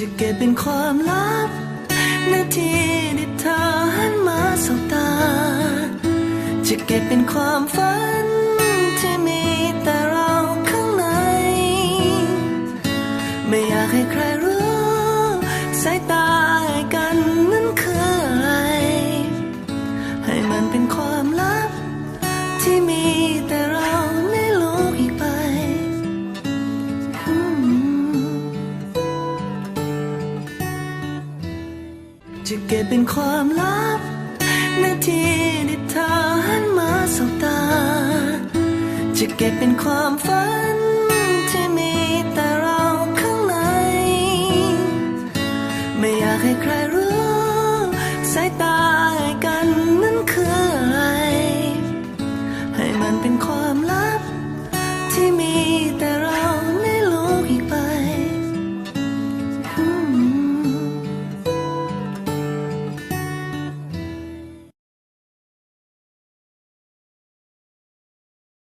จะเก็บเป็นความลับนาทีที่เธอหันมาสบตา จะเก็บเป็นความฝันที่มีแต่เราข้างใน ไม่อยากให้ใครรู้ จะเก็บเป็นความลับนาทีที่เธอหันมาสบตา จะเก็บเป็นความฝันที่มีแต่เราข้างใน ไม่อยากให้ใครรู้